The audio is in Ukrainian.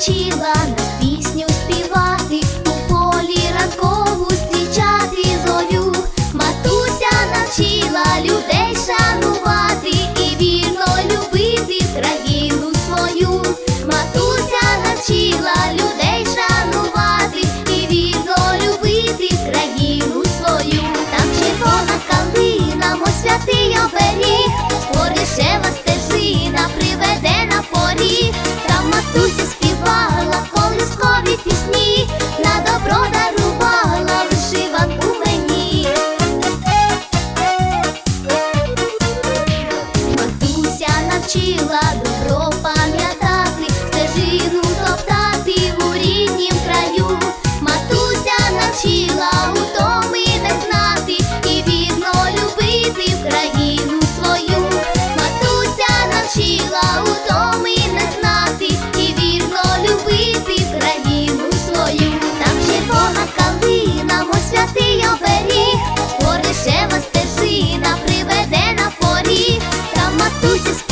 навчила нас. Вчила добро пам'ятати, стежину топтати у ріднім краю, матуся навчила у утоми не знати і вірно любити в країну свою, матуся навчила у утоми не знати і вірно любити в країну свою, там червона калина, мо святий оберіг, Горишева стежина приведе на порі, там матуся.